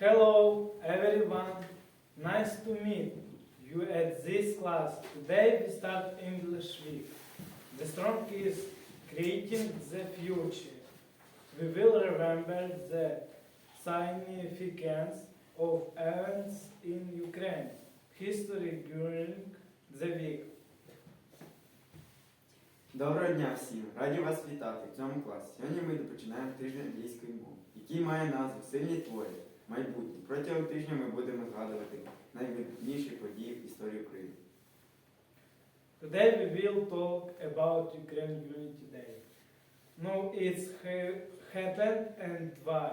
Hello, everyone. Nice to meet you at this class. Today we start English week. The strong is creating the future. We will remember the significance of events in Ukraine, history during the week. Доброго дня всім! Раді вас вітати в цьому класі. Сьогодні ми починаємо тиждень англійської мови, який має назву Сильні твори, майбутнє. Протягом тижня ми будемо згадувати найвидатніші події в історії України. Today we will talk about Ukraine Unity Day. No, it's happened and why.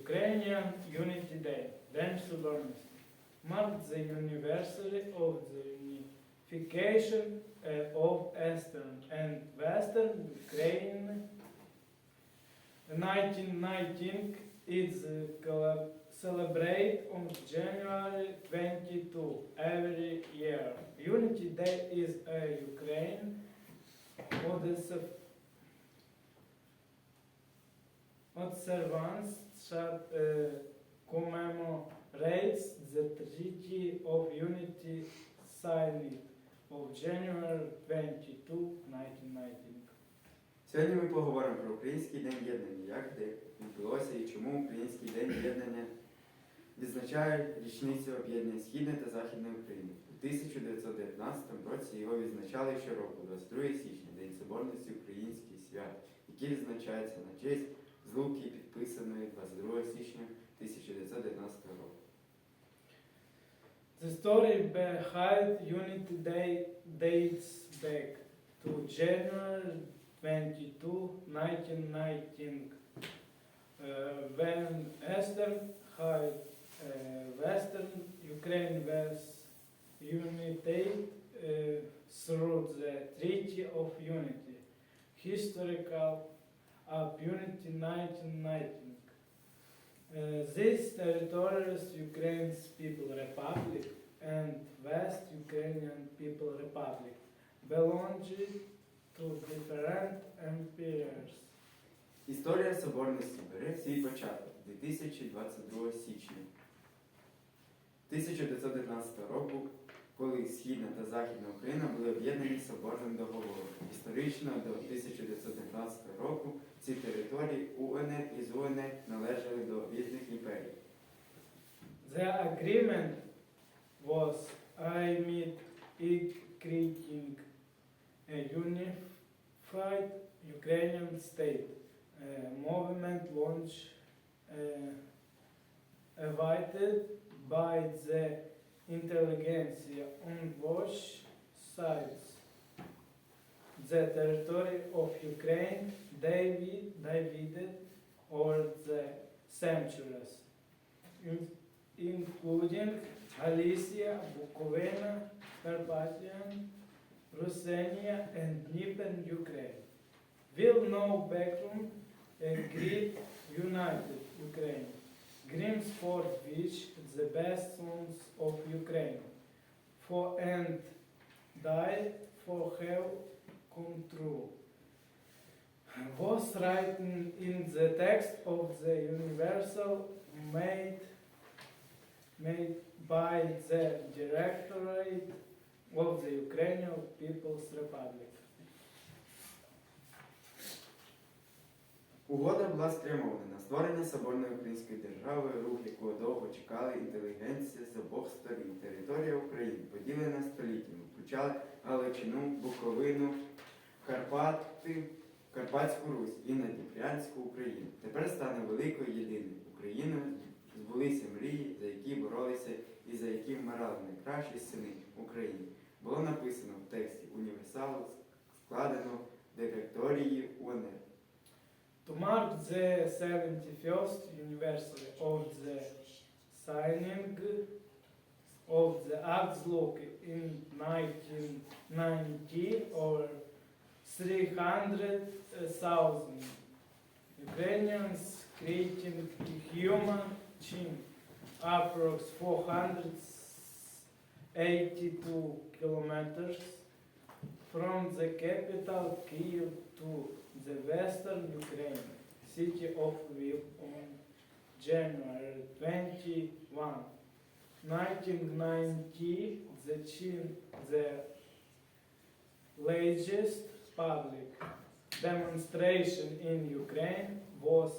Ukrainian Unity Day, День Соборності, marked the anniversary of the unification uh, of Eastern and Western Ukraine. 1919 is uh, celebrated on January 22 every year. Unity Day is a Ukraine obs- observance that uh, commemorates the Treaty of Unity signed of January 22, 1919. Сьогодні ми поговоримо про Український день єднання, як де відбулося і чому Український день єднання відзначає річницю об'єднання Східної та Західної України. У 1919 році його відзначали щороку, 22 січня, День Соборності Український свят, який відзначається на честь злуки, підписаної 22 січня 1919 року. The story behind Unity Day dates back to January 22, 1919, uh, when Eastern had uh, Western Ukraine was united uh, through the Treaty of Unity, historical of Unity 1919. Uh, these territories, Ukraine's People Republic and West Ukrainian People Republic, belonged to different empires. Історія соборності бере свій початок 2022 січня 1919 року, коли Східна та Західна Україна були об'єднані соборним договором. Історично до 1919 року ці території УНР і ЗУНР належали до різних імперій. The agreement was aimed at creating a unified Ukrainian state. A movement launched uh, invited by the intelligentsia on both sides. The territory of Ukraine divi- divided over the centuries, in- including Galicia, Bukovina, Carpathian, Ruthenia, and Dnieper, Ukraine. Will no background and great united Ukraine. Grims for which the best sons of Ukraine. For and die for have come true. Was written in the text of the universal made made by the Directorate of the Ukrainian People's Republic. Угода була спрямована на створення соборної української держави, рух якого довго чекали інтелігенція з обох сторін. Територія України, поділена століттями, включала Галичину, Буковину, Карпати, Карпатську Русь і Надніпрянську Україну. Тепер стане великою єдиною Україною. Збулися мрії, за які боролися і за які вмирали найкращі сини України. Було написано в тексті універсалу, складено директорії УНР. To mark the 71st anniversary of the signing of the Augsburg in 1990, over 300,000 Ukrainians creating a human chain, approx 482 kilometers from the capital Kyiv to the western Ukraine, city of Lviv on January 21, 1990, the, the largest public demonstration in Ukraine was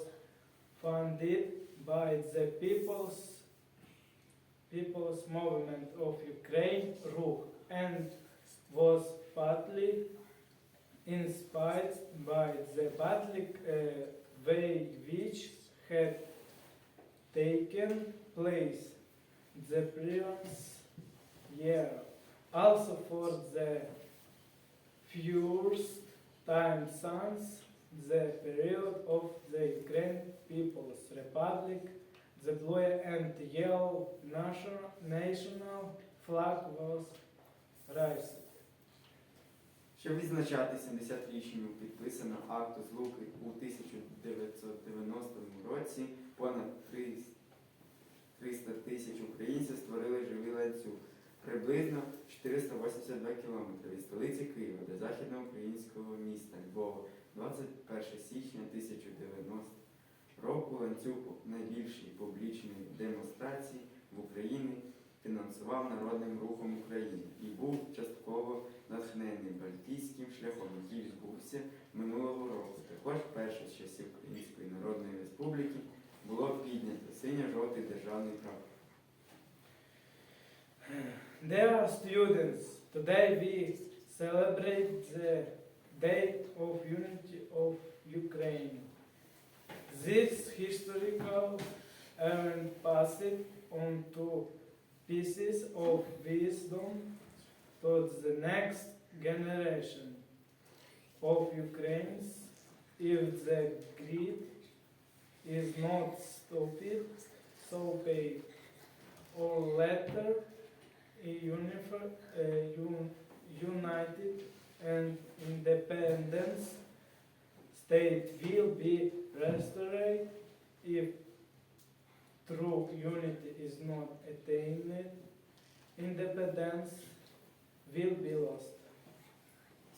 funded by the People's People's Movement of Ukraine, RUH, and was partly inspired by the public uh, way which had taken place the previous year. Also for the first time since the period of the Ukraine People's Republic, the blue and yellow national, national flag was raised. Щоб відзначати 70-річню підписано акту злуки у 1990 році, понад 300 тисяч українців створили живий ланцюг приблизно 482 кілометри від столиці Києва до західноукраїнського міста Львова. 21 січня 1090 року ланцюг найбільшій публічної демонстрації в Україні фінансував Народним рухом України і був частково натхнений Бальтійським шляхом, який відбувся минулого року. Також перше з часів Української Народної Республіки було піднято синьо-жовтий державний прапор. Dear students, today we celebrate the Day of Unity of Ukraine. This historical event passed on to pieces of wisdom towards the next generation of Ukrainians if the greed is not stupid, so pay or later unified, uh, un- united and independence state will be restored if true unity is not attained independence will be lost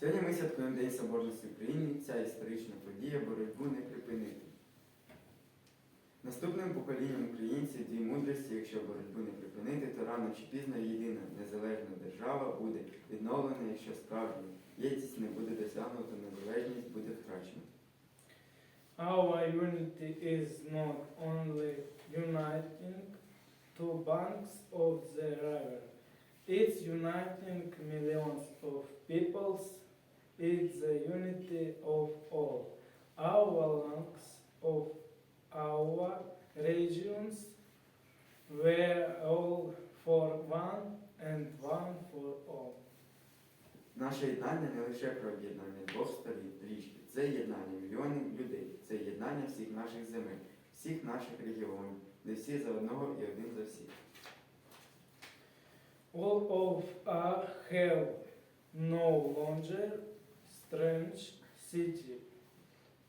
Сьогодні ми святкуємо День Соборності України. Ця історична подія боротьбу не припинити. Наступним поколінням українців дві мудрості, якщо боротьбу не припинити, то рано чи пізно єдина незалежна держава буде відновлена, якщо справжня єдність не буде досягнута, незалежність буде втрачена. Our unity is not only uniting two banks of the river, it's uniting millions of peoples, it's the unity of all. Our lungs of our regions were all for one and one for all. Наше єднання не лише про об'єднання двох сторін річки, це єднання мільйонів людей, це єднання всіх наших земель, всіх наших регіонів, де всі за одного і один за всіх. All of us have no longer strange city,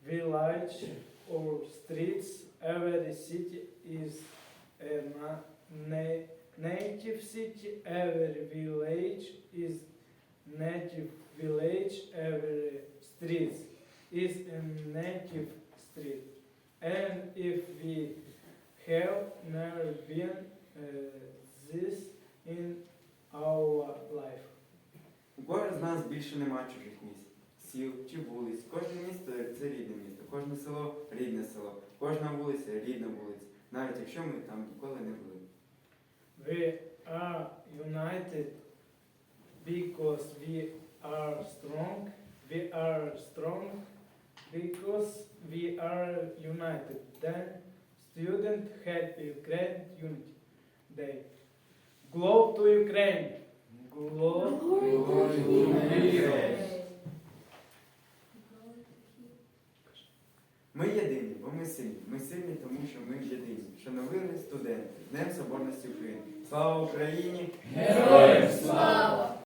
village, or streets. Every city is a na- na- native city. Every village is native village. Every street is a native street. And if we have never been uh, this in our life. У кожного з нас більше нема чужих міст, сіл чи вулиць. Кожне місто це рідне місто, кожне село рідне село, кожна вулиця рідна вулиця, навіть якщо ми там ніколи не були. We are united because we are strong. We are strong because we are united. Then student happy Ukraine Unity Day. Globe to Ukraine. Globe Glory to Ukraine. Ukraine. Ми єдині, бо ми сильні. Ми сильні, тому що ми єдині. Шановні студенти, Днем Соборності України. Слава Україні! Героям слава!